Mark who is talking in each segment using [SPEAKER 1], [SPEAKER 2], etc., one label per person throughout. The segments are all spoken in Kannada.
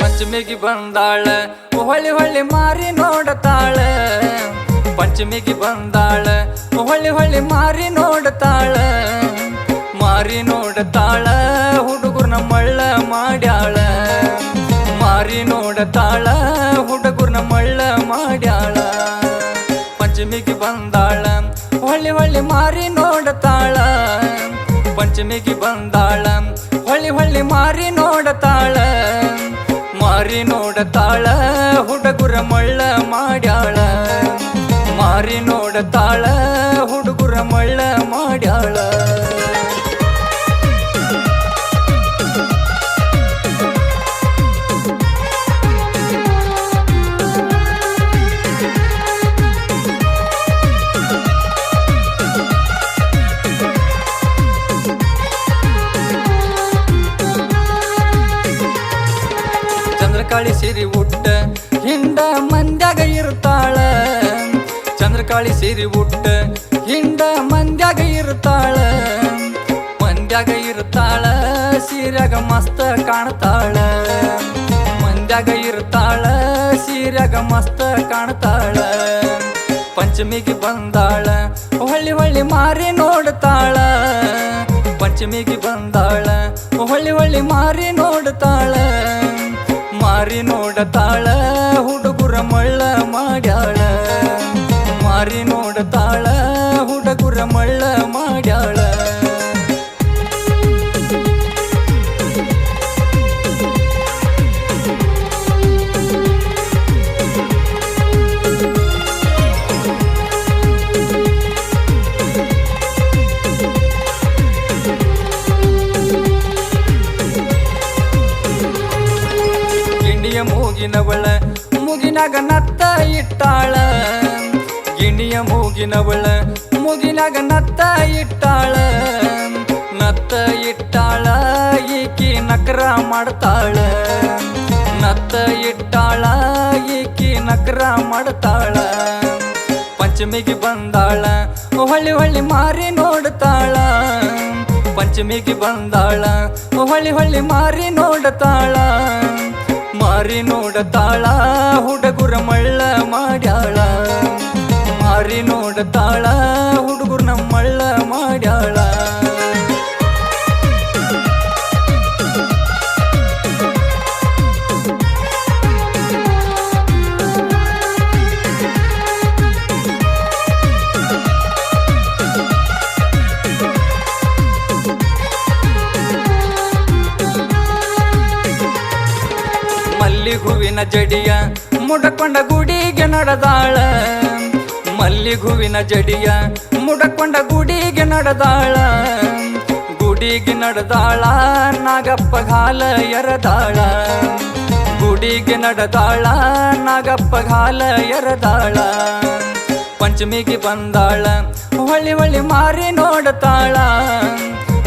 [SPEAKER 1] ಪಂಚಮಿಗೆ ಬಂದಾಳ ಹೊಳ್ಳಿ ಹೊಳ್ಳಿ ಮಾರಿ ನೋಡತಾಳ ಪಂಚಮಿಗೆ ಬಂದಾಳ ಹೊಳ್ಳಿ ಹೊಳ್ಳಿ ಮಾರಿ ನೋಡತಾಳ ಮಾರಿ ನೋಡತಾಳ ಹುಡುಗರ್ನ ಮಳ್ಳ ಮಾಡ್ಯಾಳ ಮಾರಿ ನೋಡತಾಳ ಹುಡುಗರ್ನ ಮಳ್ಳ ಮಾಡ್ಯಾಳ ಪಂಚಮಿಗೆ ಬಂದಾಳ ಹೊಳ್ಳಿ ಹೊಳ್ಳಿ ಮಾರಿ ನೋಡತಾಳ ಪಂಚಮಿಗೆ ಬಂದಾಳ ಹೊಳ್ಳಿ ಹೊಳ್ಳಿ ಮಾರಿ ನೋಡತಾಳ ಮಾರಿ ನೋಡತಾಳ ಹುಡುಗುರ ಮಳ್ಳ ಮಾಡ್ಯಾಳ ಮಾರಿ ನೋಡತಾಳ ಮಂದ್ಯಾಗ ಇರ್ತಾಳ. ಚಂದ್ರಕಾಳಿ ಸೇರಿ ಉಟ್ಟ ಹಿಂಡ ಮಂದ್ಯಾಗ ಇರ್ತಾಳ. ಮಂದ್ಯಾಗ ಇರ್ತಾಳ, ಸೀರ್ಯಾಗ ಮಸ್ತ ಕಾಣ್ತಾಳ. ಮಂದ್ಯಾಗ ಇರ್ತಾಳ, ಸೀರ್ಯಾಗ ಮಸ್ತ ಕಾಣ್ತಾಳ. ಪಂಚಮಿಗೆ ಬಂದಾಳ, ಹೊಳ್ಳಿ ಹೊಳ್ಳಿ ಮಾರಿ ನೋಡ್ತಾಳ. ಪಂಚಮಿಗೆ ಬಂದಾಳ, ಹೊಳ್ಳಿ ಹೊಳ್ಳಿ ಮಾರಿ ನೋಡ್ತಾಳ. ಮಾರಿ ನೋಡತಾಳ ಗಿಣಿಯ ಮೂಗಿನವಳ, ಮುಗಿನಾಗ ನತ್ತ ಇಟ್ಟಾಳ. ಗಿಣಿಯ ಮೂಗಿನವಳ, ಮುಗಿನಾಗ ನತ್ತ ಇಟ್ಟಾಳ. ನತ್ತ ಇಟ್ಟಾಳ, ಈಕಿ ನಕರ ಮಾಡ್ತಾಳ. ನತ್ತ ಇಟ್ಟಾಳ, ಈಕಿ ನಕರ ಮಾಡ್ತಾಳ. ಪಂಚಮಿಗೆ ಬಂದಾಳ, ಹೊಳ್ಳಿ ಹೊಳ್ಳಿ ಮಾರಿ ನೋಡ್ತಾಳ. ಪಂಚಮಿಗೆ ಬಂದಾಳ, ಹೊಳ್ಳಿ ಹೊಳ್ಳಿ ಮಾರಿ ನೋಡ್ತಾಳ. ಮಾರಿ ನೋಡತಾಳ ಹುಡುಗುರ ಮಳ್ಳ ಮಾಡ್ಯಾಳ. ಮಾರಿ ನೋಡತಾಳ ಹುಡುಗುರ ಮಳ್ಳ ಮಾಡ್ಯಾಳ. ಹೂವಿನ ಜಡಿಯ ಮುಡಕೊಂಡ ಗುಡಿಗೆ ನಡೆದಾಳ. ಮಲ್ಲಿ ಹೂವಿನ ಜಡಿಯ ಮುಡಕೊಂಡ ಗುಡಿಗೆ ನಡೆದಾಳ. ಗುಡಿಗೆ ನಡೆದಾಳ ನಾಗಪ್ಪ ಹಾಲ ಎರದಾಳ. ಗುಡಿಗೆ ನಡೆದಾಳ ನಾಗಪ್ಪ ಹಾಲ ಎರದಾಳ. ಪಂಚಮಿಗೆ ಬಂದಾಳ, ಹೊಳ್ಳಿ ಹೊಳ್ಳಿ ಮಾರಿ ನೋಡತಾಳ.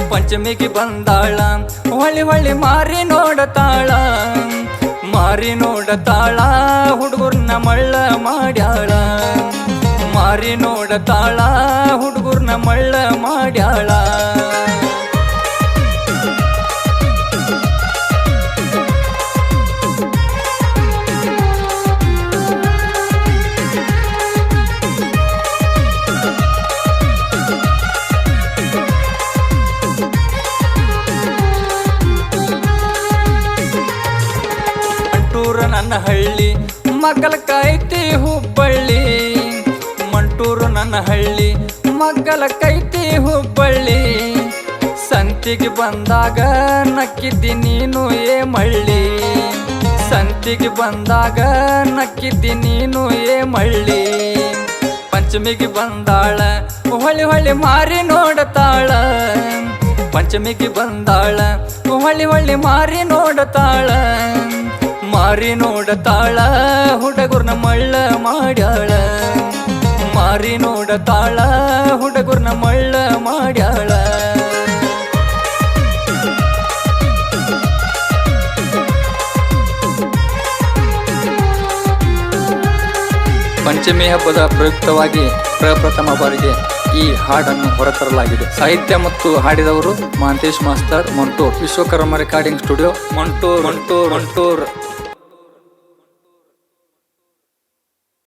[SPEAKER 1] ಪಂಚಮಿಗೆ ಬಂದಾಳ, ಹೊಳ್ಳಿ ಹೊಳ್ಳಿ ಮಾರಿ ನೋಡತಾಳ. ಮಾರಿ ನೋಡತಾಳ ಹುಡುಗರ್ನ ಮಳ್ಳ ಮಾಡ್ಯಾಳ. ಮಾರಿ ನೋಡತಾಳ ಹುಡುಗರ್ನ ಮಳ್ಳ ಮಾಡ್ಯಾಳ. ನನ್ನ ಹಳ್ಳಿ, ಮಗ್ಗಲ ಕೈತಿ ಹುಬ್ಬಳ್ಳಿ. ಮಂಟೂರು ನನ್ನ ಹಳ್ಳಿ, ಮಗ್ಗಲ ಕೈತಿ ಹುಬ್ಬಳ್ಳಿ. ಸಂತಿಗೆ ಬಂದಾಗ ನಕ್ಕಿದ್ದಿ ನೀನು ಏ ಮಳ್ಳಿ. ಸಂತಿಗೆ ಬಂದಾಗ ನಕ್ಕಿದ್ದಿ ನೀನು ಏ ಮಳ್ಳಿ. ಪಂಚಮಿಗೆ ಬಂದಾಳ, ಹೊಳಿ ಹೊಳಿ ಮಾರಿ ನೋಡತಾಳ. ಪಂಚಮಿಗೆ ಬಂದಾಳ, ಹೊಳಿ ಹೊಳಿ ಮಾರಿ ನೋಡತಾಳ. ಮಾರಿ ನೋಡತಾಳ, ಹುಡುಗರ್ನ ಮಳ್ಳ ಮಾಡ್ಯಾಳ. ಮಾರಿ ನೋಡತಾಳ, ಹುಡುಗರ್ನ ಮಳ್ಳ ಮಾಡ್ಯಾಳ. ಪಂಚಮಿ ಹಬ್ಬದ ಪ್ರಯುಕ್ತವಾಗಿ ಪ್ರಪ್ರಥಮ ಬಾರಿಗೆ ಈ ಹಾಡನ್ನು ಹೊರತರಲಾಗಿದೆ. ಸಾಹಿತ್ಯ ಮತ್ತು ಹಾಡಿದವರು Mantesh master Montur. Vishwakarma recording studio, Montur. Mantur Mantur.